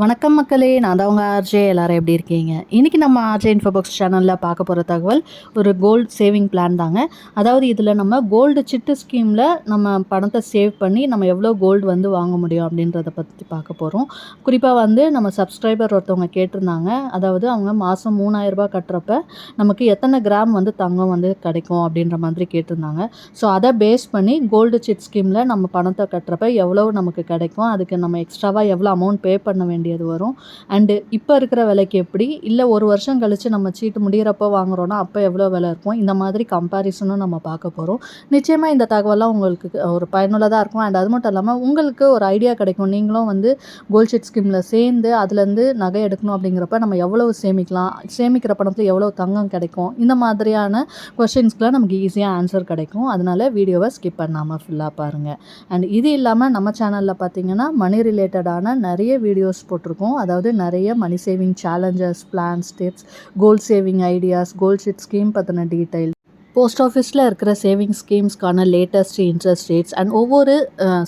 வணக்கம் மக்களே நான் தான் உங்கள் ஆர்ஜே. எல்லாரும் எப்படி இருக்கீங்க? இன்றைக்கி நம்ம ஆர்ஜே இன்ஃபோபாக்ஸ் சேனலில் பார்க்க போகிற தகவல் ஒரு கோல்டு சேவிங் பிளான் தாங்க. அதாவது இதில் நம்ம கோல்டு சிட்டு ஸ்கீமில் நம்ம பணத்தை சேவ் பண்ணி நம்ம எவ்வளோ கோல்டு வந்து வாங்க முடியும் அப்படின்றத பற்றி பார்க்க போகிறோம் குறிப்பாக வந்து நம்ம சப்ஸ்கிரைபர் ஒருத்தவங்க கேட்டிருந்தாங்க. அதாவது அவங்க மாதம் மூணாயிரரூபா கட்டுறப்ப நமக்கு எத்தனை கிராம் வந்து தங்கம் வந்து கிடைக்கும் அப்படின்ற மாதிரி கேட்டிருந்தாங்க. ஸோ அதை பேஸ் பண்ணி கோல்டு சிட் ஸ்கீமில் நம்ம பணத்தை கட்டுறப்ப எவ்வளோ நமக்கு கிடைக்கும்? அதுக்கு நம்ம எக்ஸ்ட்ராவாக எவ்வளோ அமௌண்ட் பே பண்ண வேண்டியது வரும். அண்டு இப்போ இருக்கிற விலைக்கு எப்படி? இல்லை ஒரு வருஷம் கழித்து நம்ம சீட்டு முடிகிறப்போ வாங்குறோன்னா அப்போ எவ்வளோ விலை இருக்கும்? இந்த மாதிரி கம்பேரிசனும் நம்ம பார்க்க போகிறோம் நிச்சயமாக இந்த தகவலாம் உங்களுக்கு ஒரு பயனுள்ளதாக இருக்கும். அண்ட் அது மட்டும் இல்லாமல் உங்களுக்கு ஒரு ஐடியா கிடைக்கும். நீங்களும் வந்து கோல்ட் ஷீட் ஸ்கீமில் சேர்ந்து அதுலேருந்து நகை எடுக்கணும் அப்படிங்கிறப்ப நம்ம எவ்வளோ சேமிக்கலாம்? சேமிக்கிற பணத்தில் எவ்வளோ தங்கம் கிடைக்கும்? இந்த மாதிரியான கொஷின்ஸ்க்குலாம் நமக்கு ஈஸியாக ஆன்சர் கிடைக்கும். அதனால் வீடியோவை ஸ்கிப் பண்ணாமல் ஃபுல்லாக பாருங்கள் அண்ட் இது இல்லாமல் நம்ம சேனலில் பார்த்தீங்கன்னா மணி ரிலேட்டடான நிறைய வீடியோஸ் போட்டு போட்டிருக்கோம். அதாவது நிறைய money saving challenges plans tips goal saving ideas goal sheet scheme பற்றின டீட்டெயில் போஸ்ட் ஆஃபீஸில் இருக்கிற சேவிங் ஸ்கீம்ஸ்க்கான லேட்டஸ்ட் இன்ட்ரெஸ்ட் ரேட்ஸ் அண்ட் ஒவ்வொரு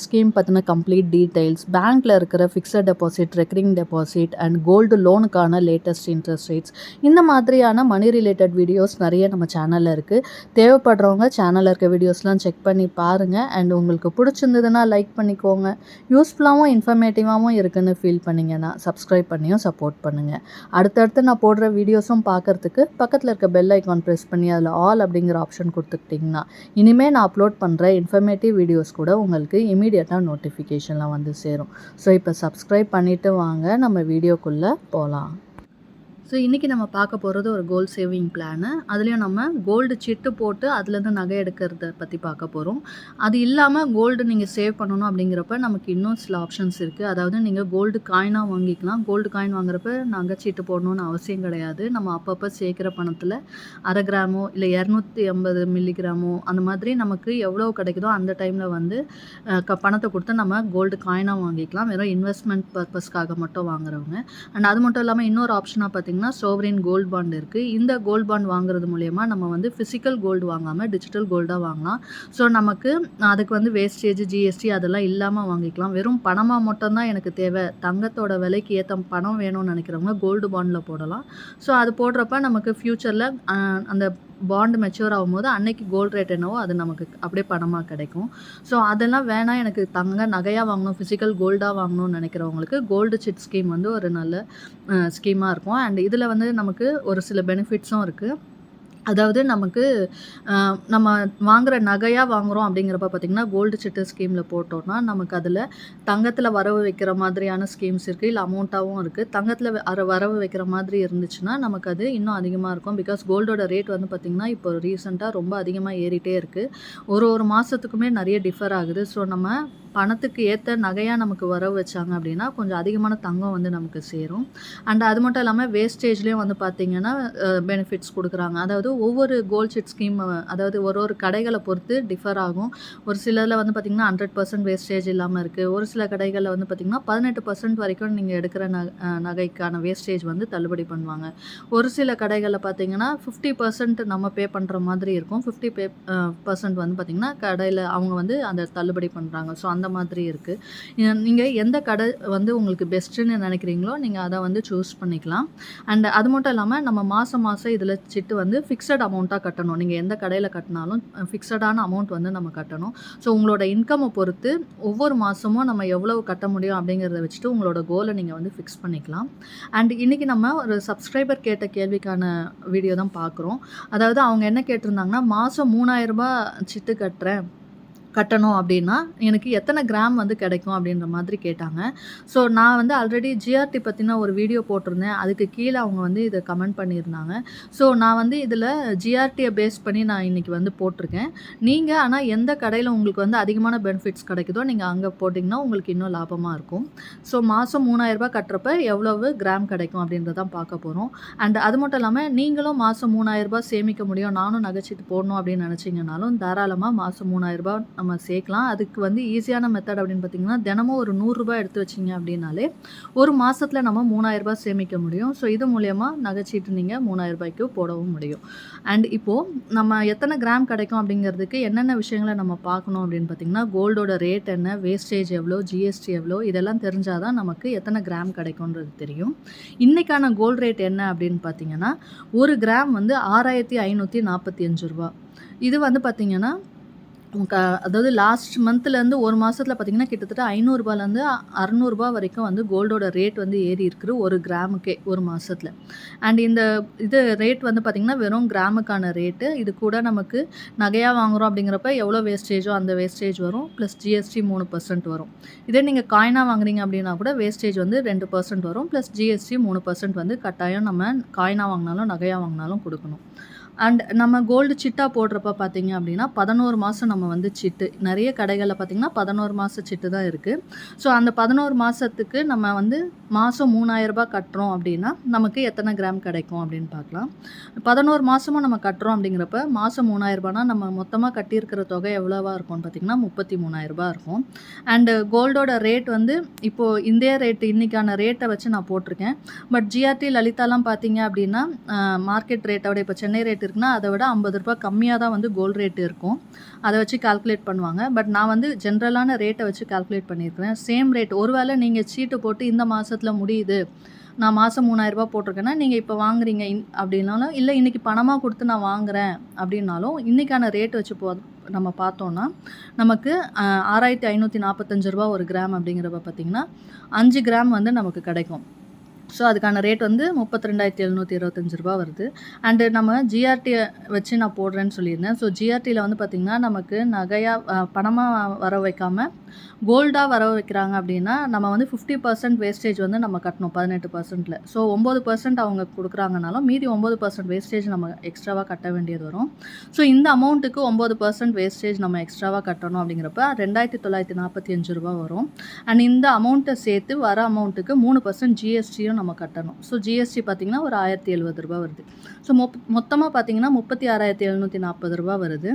ஸ்கீம் பற்றின கம்ப்ளீட் டீட்டெயில்ஸ் பேங்க்கில் இருக்கிற fixed deposit recurring deposit and gold லோனுக்கான latest interest rates இந்த மாதிரியான மணி ரிலேட்டட் வீடியோஸ் நிறைய நம்ம சேனலில் இருக்குது தேவைப்படுறவங்க சேனலில் இருக்க வீடியோஸ்லாம் செக் பண்ணி பாருங்கள் அண்ட் உங்களுக்கு பிடிச்சிருந்ததுன்னா லைக் பண்ணிக்கோங்க. யூஸ்ஃபுல்லாகவும் இன்ஃபர்மேட்டிவாகவும் இருக்குன்னு ஃபீல் பண்ணிங்கன்னா சப்ஸ்கிரைப் பண்ணியும் சப்போர்ட் பண்ணுங்கள் அடுத்தடுத்து நான் போடுற வீடியோஸும் பார்க்குறதுக்கு பக்கத்தில் இருக்க பெல் ஐக்கான் ப்ரெஸ் பண்ணி அதில் ஆல் அப்படிங்கிற ஆப்ஷன் கொடுத்துக்கிட்டிங்கன்னா இனிமேல் நான் அப்லோட் பண்ணுற இன்ஃபர்மேட்டிவ் வீடியோஸ் கூட உங்களுக்கு இமீடியட்டாக நோட்டிஃபிகேஷன்லாம் வந்து சேரும். ஸோ இப்போ சப்ஸ்கிரைப் பண்ணிவிட்டு வாங்க நம்ம வீடியோக்குள்ளே போகலாம் ஸோ இன்றைக்கி நம்ம பார்க்க போகிறது ஒரு கோல்டு சேவிங் பிளானு அதுலேயும் நம்ம கோல்டு சிட்டு போட்டு அதுலேருந்து நகை எடுக்கிறத பற்றி பார்க்க போகிறோம் அது இல்லாமல் கோல்டு நீங்கள் சேவ் பண்ணணும் அப்படிங்கிறப்ப நமக்கு இன்னும் சில ஆப்ஷன்ஸ் இருக்குது அதாவது நீங்கள் கோல்டு காயினாக வாங்கிக்கலாம். கோல்டு காயின் வாங்குறப்ப நகை சீட்டு போடணும்னு அவசியம் கிடையாது. நம்ம அப்பப்போ சேர்க்குற பணத்தில் அரை கிராமோ இல்லை இரநூத்தி ஐம்பது மில்லிகிராமோ அந்த மாதிரி நமக்கு எவ்வளோ கிடைக்குதோ அந்த டைமில் வந்து க பணத்தை கொடுத்து நம்ம கோல்டு காயினாக வாங்கிக்கலாம். வெறும் இன்வெஸ்ட்மெண்ட் பர்பஸ்க்காக மட்டும் வாங்குறவங்க. அண்ட் அது மட்டும் இல்லாமல் இன்னொரு ஆப்ஷனாக பார்த்தீங்கன்னா சோவரின் கோல்ட் பாண்ட் இருக்குது இந்த கோல்ட் பாண்ட் வாங்குறது மூலயமா நம்ம வந்து ஃபிசிக்கல் கோல்டு வாங்காமல் டிஜிட்டல் கோல்டாக வாங்கலாம். ஸோ நமக்கு அதுக்கு வந்து வேஸ்டேஜ் ஜிஎஸ்டி அதெல்லாம் இல்லாமல் வாங்கிக்கலாம். வெறும் பணமாக மட்டும்தான் எனக்கு தேவை. தங்கத்தோட விலைக்கு ஏற்ற பணம் வேணும்னு நினைக்கிறவங்க கோல்டு பாண்டில் போடலாம். ஸோ அது போடுறப்ப நமக்கு ஃப்யூச்சரில் அந்த பாண்டு மெச்சூர் ஆகும்போது அன்னைக்கு கோல்டு ரேட் என்னவோ அது நமக்கு அப்படியே பணமாக கிடைக்கும். ஸோ அதெல்லாம் வேணாம். எனக்கு தங்க நகையாக வாங்கணும் ஃபிசிக்கல் கோல்டாக வாங்கணும்னு நினைக்கிறவங்களுக்கு கோல்டு சிட் ஸ்கீம் வந்து ஒரு நல்ல ஸ்கீமாக இருக்கும். அண்ட் இதில் வந்து நமக்கு ஒரு சில பெனிஃபிட்ஸும் இருக்குது அதாவது நமக்கு நம்ம வாங்குற நகையாக வாங்குகிறோம் அப்படிங்கிறப்ப பார்த்திங்கன்னா கோல்டு சிட்டு ஸ்கீமில் போட்டோம்னா நமக்கு அதில் தங்கத்தில் வரவு வைக்கிற மாதிரியான ஸ்கீம்ஸ் இருக்குது இல்லை அமௌண்ட்டாகவும் இருக்குது தங்கத்தில் அர வரவு வைக்கிற மாதிரி இருந்துச்சுன்னா நமக்கு அது இன்னும் அதிகமாக இருக்கும். பிகாஸ் கோல்டோட ரேட் வந்து பார்த்திங்கன்னா இப்போ ரீசெண்டாக ரொம்ப அதிகமாக ஏறிட்டே இருக்குது ஒரு ஒரு மாதத்துக்குமே நிறைய டிஃபர் ஆகுது. ஸோ நம்ம பணத்துக்கு ஏற்ற நகையாக நமக்கு வரவு வச்சாங்க அப்படின்னா கொஞ்சம் அதிகமான தங்கம் வந்து நமக்கு சேரும். அண்ட் அது மட்டும் இல்லாமல் வேஸ்டேஜ்லேயும் வந்து பார்த்திங்கன்னா பெனிஃபிட்ஸ் கொடுக்குறாங்க. அதாவது ஒவ்வொரு கோல்ட் ஷீட் ஸ்கீம் அதாவது ஒரு ஒரு கடைகளை பொறுத்து டிஃபர் ஆகும். ஒரு சிலதில் வந்து பார்த்திங்கன்னா ஹண்ட்ரட் பர்சன்ட் வேஸ்டேஜ் இல்லாமல் இருக்குது ஒரு சில கடைகளில் வந்து பார்த்திங்கன்னா பதினெட்டு பர்சன்ட் வரைக்கும் நீங்கள் எடுக்கிற ந நகைக்கான வேஸ்டேஜ் வந்து தள்ளுபடி பண்ணுவாங்க. ஒரு சில கடைகளில் பார்த்தீங்கன்னா ஃபிஃப்டி பர்சன்ட் நம்ம பே பண்ணுற மாதிரி இருக்கும். ஃபிஃப்டி பே பர்சன்ட் வந்து பார்த்திங்கன்னா கடையில் அவங்க வந்து அந்த தள்ளுபடி பண்ணுறாங்க ஸோ அந்த அந்த மாதிரி இருக்குது நீங்கள் எந்த கடை வந்து உங்களுக்கு பெஸ்ட்டுன்னு நினைக்கிறீங்களோ நீங்கள் அதை வந்து சூஸ் பண்ணிக்கலாம். அண்ட் அது மட்டும் இல்லாமல் நம்ம மாதம் மாதம் இதில் சிட்டு வந்து ஃபிக்ஸட் அமௌண்ட்டாக கட்டணும். நீங்கள் எந்த கடையில் கட்டினாலும் ஃபிக்ஸடான அமௌண்ட் வந்து நம்ம கட்டணும். ஸோ உங்களோட இன்கம்மை பொறுத்து ஒவ்வொரு மாதமும் நம்ம எவ்வளவு கட்ட முடியும் அப்படிங்கிறத வச்சுட்டு உங்களோட கோலை நீங்கள் வந்து ஃபிக்ஸ் பண்ணிக்கலாம். அண்ட் இன்றைக்கி நம்ம ஒரு சப்ஸ்கிரைபர் கேட்ட கேள்விக்கான வீடியோ தான் பார்க்குறோம். அதாவது அவங்க என்ன கேட்டிருந்தாங்கன்னா மாதம் மூணாயிரரூபா சிட்டு கட்டுறேன். கட்டணும் அப்படின்னா எனக்கு எத்தனை கிராம் வந்து கிடைக்கும் அப்படின்ற மாதிரி கேட்டாங்க. ஸோ நான் வந்து ஆல்ரெடி ஜிஆர்டி பற்றின ஒரு வீடியோ போட்டிருந்தேன். அதுக்கு கீழே அவங்க வந்து இதை கமெண்ட் பண்ணியிருந்தாங்க. ஸோ நான் வந்து இதில் ஜிஆர்டியை பேஸ் பண்ணி நான் இன்றைக்கி வந்து போட்டிருக்கேன். நீங்கள் ஆனால் எந்த கடையில் உங்களுக்கு வந்து அதிகமான பெனிஃபிட்ஸ் கிடைக்குதோ நீங்கள் அங்கே போட்டிங்கன்னா உங்களுக்கு இன்னும் லாபமாக இருக்கும். ஸோ மாதம் மூணாயிரரூபா கட்டுறப்ப எவ்வளவு கிராம் கிடைக்கும் அப்படின்றதான் பார்க்க போகிறோம் அண்ட் அது மட்டும் இல்லாமல் நீங்களும் மாதம் மூணாயிரரூபா சேமிக்க முடியும். நானும் நகைச்சிட்டு போடணும் அப்படின்னு நினச்சிங்கனாலும் தாராளமாக மாதம் மூணாயிரரூபா நம்ம சேர்க்கலாம். அதுக்கு வந்து ஈஸியான மெத்தட் அப்படின்னு பார்த்தீங்கன்னா தினமும் ஒரு நூறுரூபா எடுத்து வச்சிங்க அப்படின்னாலே ஒரு மாதத்தில் நம்ம மூணாயிரரூபா சேமிக்க முடியும். ஸோ இது மூலயமா நகைச்சீட்டு நீங்கள் மூணாயிரம் ரூபாய்க்கு போடவும் முடியும். அண்ட் இப்போது நம்ம எத்தனை கிராம் கிடைக்கும் அப்படிங்கிறதுக்கு என்னென்ன விஷயங்களை நம்ம பார்க்கணும் அப்படின்னு பார்த்தீங்கன்னா கோல்டோட ரேட் என்ன வேஸ்டேஜ் எவ்வளோ ஜிஎஸ்டி எவ்வளோ இதெல்லாம் தெரிஞ்சால் தான் நமக்கு எத்தனை கிராம் கிடைக்கும்ன்றது தெரியும். இன்றைக்கான கோல்டு ரேட் என்ன அப்படின்னு பார்த்தீங்கன்னா ஒரு கிராம் வந்து ஆறாயிரத்தி ஐநூற்றி நாற்பத்தி அஞ்சு ரூபா இது வந்து பார்த்திங்கன்னா அதாவது லாஸ்ட் மந்த்லேருந்து ஒரு மாதத்தில் பார்த்திங்கன்னா கிட்டத்தட்ட ஐநூறுரூபாலேருந்து அறநூறுபா வரைக்கும் வந்து கோல்டோட ரேட் வந்து ஏறி இருக்குது ஒரு கிராமுக்கே ஒரு மாதத்தில் அண்ட் இந்த இது ரேட் வந்து பார்த்திங்கன்னா வெறும் கிராமுக்கான ரேட்டு இது கூட நமக்கு நகையாக வாங்குகிறோம் அப்படிங்கிறப்ப எவ்வளோ வேஸ்டேஜோ அந்த வேஸ்டேஜ் வரும். ப்ளஸ் ஜிஎஸ்டி மூணு பர்சன்ட் வரும். இதே நீங்கள் காயினாக வாங்குறீங்க அப்படின்னா கூட வேஸ்டேஜ் வந்து ரெண்டு பர்சன்ட் வரும். ப்ளஸ் ஜிஎஸ்டி மூணு பர்சன்ட் வந்து கட்டாயம் நம்ம காயினாக வாங்கினாலும் நகையாக வாங்கினாலும் கொடுக்கணும். அண்ட் நம்ம கோல்டு சிட்டா போடுறப்ப பார்த்தீங்க அப்படின்னா பதினோரு மாதம் நம்ம வந்து சிட்டு. நிறைய கடைகளில் பார்த்தீங்கன்னா பதினோரு மாத சிட்டு தான் இருக்குது ஸோ அந்த பதினோரு மாதத்துக்கு நம்ம வந்து மாதம் மூணாயிரரூபா கட்டுறோம் அப்படின்னா நமக்கு எத்தனை கிராம் கிடைக்கும் அப்படின்னு பார்க்கலாம். பதினோரு மாதமும் நம்ம கட்டுறோம் அப்படிங்கிறப்ப மாதம் மூணாயிரரூபானா நம்ம மொத்தமாக கட்டியிருக்கிற தொகை எவ்வளோவா இருக்கும்னு பார்த்திங்கன்னா முப்பத்தி மூணாயிரரூபா இருக்கும். அண்டு கோல்டோட ரேட் வந்து இப்போது இந்திய ரேட் இன்றைக்கான ரேட்டை வச்சு நான் போட்டிருக்கேன். பட் ஜிஆர்டி லலிதாலாம் பார்த்தீங்க அப்படின்னா மார்க்கெட் ரேட்டோட இப்போ சென்னை ரேட் இருக்குன்னா அதை விட ஐம்பது ரூபாய் கம்மியாக தான் வந்து கோல்டு ரேட் இருக்கும். அதை வச்சு கால்குலேட் பண்ணுவாங்க. பட் நான் வந்து ஜென்ரலான ரேட்டை வச்சு கால்குலேட் பண்ணியிருக்கிறேன். சேம் ரேட் ஒருவேளை நீங்கள் சீட்டு போட்டு இந்த மாதத்தில் முடியுது. நான் மாதம் மூணாயிரரூபா போட்டிருக்கேன்னா நீங்கள் இப்போ வாங்குறீங்க. இன் அப்படின்னாலும் இல்லை இன்றைக்கி பணமாக கொடுத்து நான் வாங்குகிறேன் அப்படின்னாலும் இன்றைக்கான ரேட் வச்சு போ நம்ம பார்த்தோன்னா நமக்கு ஆறாயிரத்தி ஐநூற்றி நாற்பத்தஞ்சு ரூபா ஒரு கிராம் அப்படிங்கிறப்ப பார்த்திங்கன்னா அஞ்சு கிராம் வந்து நமக்கு கிடைக்கும். ஸோ அதுக்கான ரேட் வந்து முப்பத்தி ரெண்டாயிரத்தி எழுநூற்றி இருபத்தஞ்சி ரூபா வருது. அண்டு நம்ம ஜிஆர்டியை வச்சு நான் போடுறேன்னு சொல்லியிருந்தேன். ஸோ ஜிஆர்டியில் வந்து பார்த்திங்கன்னா நமக்கு நகையாக பணமாக வர வைக்காமல் கோல்டாக வர வைக்கிறாங்க அப்படின்னா நம்ம வந்து ஃபிஃப்டி பர்சன்ட் வேஸ்டேஜ் வந்து நம்ம கட்டணும் பதினெட்டு பர்சன்ட்டில் ஸோ ஒம்பது பர்சன்ட் அவங்க கொடுக்குறாங்கனாலும் மீதி ஒம்பது பர்சன்ட் வேஸ்டேஜ் நம்ம எக்ஸ்ட்ராவாக கட்ட வேண்டியது வரும். ஸோ இந்த அமௌண்ட்டுக்கு ஒம்பது பர்சன்ட் வேஸ்டேஜ் நம்ம எக்ஸ்ட்ராவாக கட்டணும் அப்படிங்கிறப்ப ரெண்டாயிரத்தி தொள்ளாயிரத்தி நாற்பத்தி அஞ்சு ரூபா வரும். அண்ட் இந்த அமௌண்ட்டை சேர்த்து வர அமௌண்ட்டுக்கு மூணு பர்சன்ட் ஜிஎஸ்டியும் நம்ம கட்டணும். ஸோ ஜிஎஸ்டி பார்த்திங்கன்னா ஒரு ஆயிரத்தி எழுபது ரூபா வருது. ஸோ மொப் மொத்தமாக பார்த்திங்கன்னா முப்பத்தி ஆறாயிரத்தி எழுநூற்றி நாற்பது ரூபா வருது.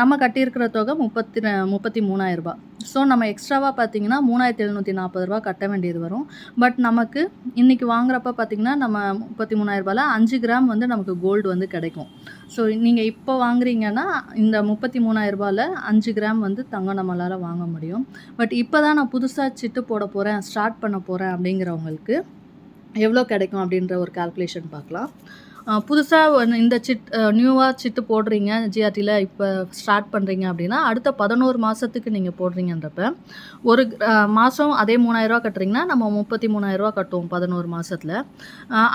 நம்ம கட்டியிருக்கிற தொகை முப்பத்தி முப்பத்தி மூணாயிரரூபா ஸோ நம்ம எக்ஸ்ட்ராவாக பார்த்தீங்கன்னா மூணாயிரத்தி எழுநூற்றி நாற்பது ரூபா கட்ட வேண்டியது வரும். பட் நமக்கு இன்றைக்கி வாங்குறப்ப பார்த்திங்கன்னா நம்ம முப்பத்தி மூணாயிரரூபாவில் அஞ்சு கிராம் வந்து நமக்கு கோல்டு வந்து கிடைக்கும். ஸோ நீங்கள் இப்போ வாங்குறீங்கன்னா இந்த முப்பத்தி மூணாயிரரூபாவில் அஞ்சு கிராம் வந்து தங்கம் நம்மளால் வாங்க முடியும். பட் இப்போ தான் நான் புதுசாக சிட்டு போட போகிறேன் ஸ்டார்ட் பண்ண போகிறேன் அப்படிங்கிறவங்களுக்கு எவ்வளோ கிடைக்கும் அப்படின்ற ஒரு கால்குலேஷன் பார்க்கலாம். புதுசாக இந்த சிட் நியூவாக சிட்டு போடுறீங்க ஜிஆர்டியில் இப்போ ஸ்டார்ட் பண்ணுறீங்க அப்படின்னா அடுத்த பதினோரு மாதத்துக்கு நீங்கள் போடுறீங்கன்றப்ப ஒரு மாதம் அதே மூணாயிரரூவா கட்டுறீங்கன்னா நம்ம முப்பத்தி மூணாயிரரூவா கட்டுவோம் பதினோரு மாதத்தில்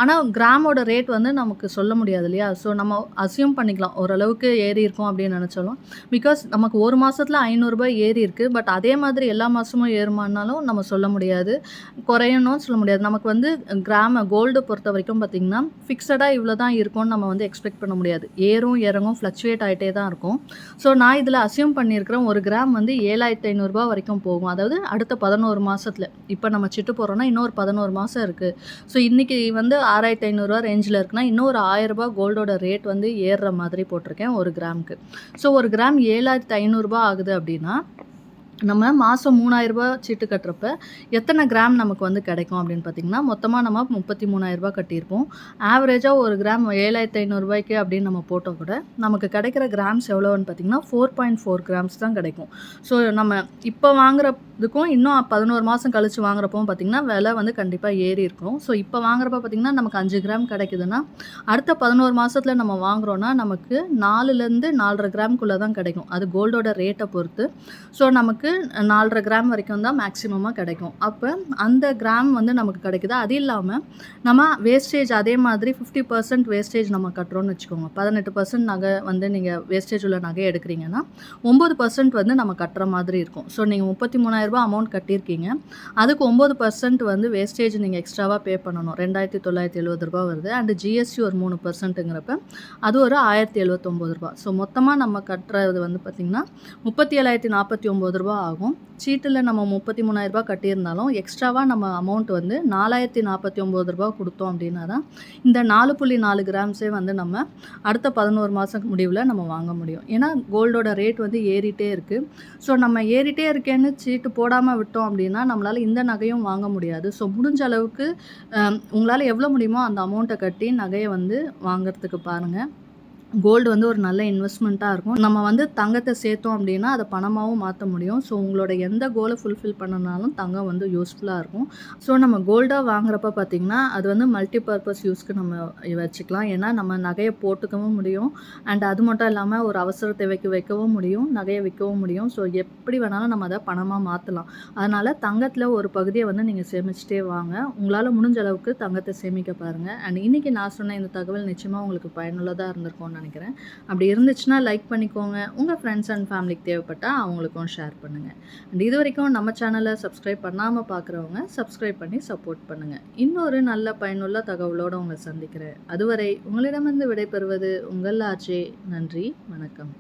ஆனால் கிராமோட ரேட் வந்து நமக்கு சொல்ல முடியாது இல்லையா? ஸோ நம்ம அசியூம் பண்ணிக்கலாம். ஓரளவுக்கு ஏறி இருக்கும் அப்படின்னு நினச்சாலும் பிகாஸ் நமக்கு ஒரு மாதத்தில் ஐநூறுரூபா ஏறி இருக்குது பட் அதே மாதிரி எல்லா மாதமும் ஏறுமானாலும் நம்ம சொல்ல முடியாது. குறையணும் சொல்ல முடியாது. நமக்கு வந்து கிராம கோல்டு பொறுத்த வரைக்கும் பார்த்திங்கன்னா ஃபிக்ஸடாக இவ்வளோ தான் இருக்கும்னு நம்ம வந்து எக்ஸ்பெக்ட் பண்ண முடியாது. ஏறும் இறங்கும் ஃப்ளக்சுவேட் ஆகிட்டே தான் இருக்கும். ஸோ நான் இதில் அசியூம் பண்ணியிருக்கிறேன் ஒரு கிராம் வந்து ஏழாயிரத்தி ஐநூறுரூபா வரைக்கும் போகும். அதாவது அடுத்த பதினோரு மாதத்தில் இப்போ நம்ம சிட்டு போகிறோன்னா இன்னொரு பதினோரு மாதம் இருக்குது ஸோ இன்றைக்கி வந்து ஆறாயிரத்தி ஐநூறுரூவா ரேஞ்சில் இருக்குன்னா இன்னொரு ஆயிரரூபா கோல்டோட ரேட் வந்து ஏறுற மாதிரி போட்டிருக்கேன் ஒரு கிராமுக்கு ஸோ ஒரு கிராம் ஏழாயிரத்தி ஐநூறுரூபா ஆகுது அப்படின்னா நம்ம மாதம் மூணாயிரரூபா சீட்டு கட்டுறப்ப எத்தனை கிராம் நமக்கு வந்து கிடைக்கும் அப்படின்னு பார்த்தீங்கன்னா மொத்தமாக நம்ம முப்பத்தி மூணாயிரரூபா கட்டியிருப்போம். ஆவரேஜாக ஒரு கிராம் ஏழாயிரத்தி ஐநூறுரூபாய்க்கு அப்படின்னு நம்ம போட்டோம் கூட நமக்கு கிடைக்கிற கிராம்ஸ் எவ்வளோன்னு பார்த்தீங்கன்னா ஃபோர் பாயிண்ட் ஃபோர் கிராம்ஸ் தான் கிடைக்கும். ஸோ நம்ம இப்போ வாங்குறதுக்கும் இன்னும் பதினோரு மாதம் கழித்து வாங்குறப்பவும் பார்த்திங்கன்னா விலை வந்து கண்டிப்பாக ஏறி இருக்கும். ஸோ இப்போ வாங்குறப்ப பார்த்திங்கன்னா நமக்கு அஞ்சு கிராம் கிடைக்குதுன்னா அடுத்த பதினோரு மாதத்தில் நம்ம வாங்குகிறோன்னா நமக்கு நாலுலேருந்து நாலரை கிராம்குள்ளே தான் கிடைக்கும். அது கோல்டோட ரேட்டை பொறுத்து. ஸோ நமக்கு நமக்கு நாலரை கிராம் வரைக்கும் தான் மேக்ஸிமமாக கிடைக்கும். அப்போ அந்த கிராம் வந்து நமக்கு கிடைக்குது. அது இல்லாமல் நம்ம வேஸ்டேஜ் அதே மாதிரி ஃபிஃப்டி பர்சன்ட் வேஸ்டேஜ் நம்ம கட்டுறோம்னு வச்சுக்கோங்க. பதினெட்டு பர்சன்ட் நகை வந்து நீங்கள் வேஸ்டேஜ் உள்ள நகை எடுக்கிறீங்கன்னா ஒம்பது பர்சன்ட் வந்து நம்ம கட்டுற மாதிரி இருக்கும். ஸோ நீங்கள் முப்பத்தி மூணாயிரரூபா அமௌண்ட் கட்டியிருக்கீங்க. அதுக்கு ஒம்பது பர்சன்ட் வந்து வேஸ்டேஜ் நீங்கள் எக்ஸ்ட்ராவாக பே பண்ணணும். ரெண்டாயிரத்தி தொள்ளாயிரத்தி எழுபது ரூபா வருது. அண்டு ஜிஎஸ்டி ஒரு மூணு பர்சன்ட்டுங்கிறப்ப அது ஒரு ஆயிரத்தி எழுபத்தொம்போது ரூபா ஸோ மொத்தமாக நம்ம கட்டுறது வந்து பார்த்திங்கன்னா முப்பத்தி ஏழாயிரத்தி நாற்பத்தி ஒம்பது ரூபா ரூபா ஆகும். சீட்டில் நம்ம முப்பத்தி மூணாயிரரூபா கட்டியிருந்தாலும் எக்ஸ்ட்ராவாக நம்ம அமௌண்ட் வந்து நாலாயிரத்தி நாற்பத்தி ஒம்பது ரூபா கொடுத்தோம் அப்படின்னா தான் இந்த நாலு புள்ளி நாலு கிராம்ஸே வந்து நம்ம அடுத்த பதினோரு மாதம் முடிவில் நம்ம வாங்க முடியும். ஏன்னா கோல்டோட ரேட் வந்து ஏறிட்டே இருக்குது ஸோ நம்ம ஏறிட்டே இருக்கேன்னு சீட்டு போடாமல் விட்டோம் அப்படின்னா நம்மளால் இந்த நகையும் வாங்க முடியாது. ஸோ முடிஞ்ச அளவுக்கு உங்களால் எவ்வளோ முடியுமோ அந்த அமௌண்ட்டை கட்டி நகையை வந்து வாங்கிறதுக்கு பாருங்கள் கோல்டு வந்து ஒரு நல்ல இன்வெஸ்ட்மெண்ட்டாக இருக்கும். நம்ம வந்து தங்கத்தை சேர்த்தோம் அப்படின்னா அதை பணமாகவும் மாற்ற முடியும். ஸோ உங்களோட எந்த கோலை ஃபுல்ஃபில் பண்ணனாலும் தங்கம் வந்து யூஸ்ஃபுல்லாக இருக்கும். ஸோ நம்ம கோல்டாக வாங்குறப்ப பார்த்திங்கன்னா அது வந்து மல்டி பர்பஸ் யூஸ்க்கு நம்ம வச்சுக்கலாம். ஏன்னா நம்ம நகையை போட்டுக்கவும் முடியும். அண்ட் அது மட்டும் இல்லாமல் ஒரு அவசர தேவைக்கு வைக்கவும் முடியும். நகையை விற்கவும் முடியும். ஸோ எப்படி வேணாலும் நம்ம அதை பணமாக மாற்றலாம் அதனால் தங்கத்தில் ஒரு பகுதியை வந்து நீங்கள் சேமிச்சிட்டே வாங்க. உங்களால் முடிஞ்ச அளவுக்கு தங்கத்தை சேமிக்க பாருங்கள் அண்ட் இன்றைக்கி நான் சொன்ன இந்த தகவல் நிச்சயமாக உங்களுக்கு பயனுள்ளதாக இருந்திருக்கும் நினைக்கிறேன். அப்படி இருந்துச்சுன்னா லைக் பண்ணிக்கோங்க. உங்கள் ஃப்ரெண்ட்ஸ் அண்ட் ஃபேமிலிக்கு தேவைப்பட்டால் அவங்களுக்கும் ஷேர் பண்ணுங்கள் அண்ட் இது வரைக்கும் நம்ம சேனலை சப்ஸ்கிரைப் பண்ணாமல் பார்க்குறவங்க சப்ஸ்கிரைப் பண்ணி சப்போர்ட் பண்ணுங்கள் இன்னொரு நல்ல பயனுள்ள தகவலோடு உங்களை சந்திக்கிறேன். அதுவரை உங்களிடமிருந்து விடைபெறுவது உங்கள் ஆச்சே நன்றி வணக்கம்.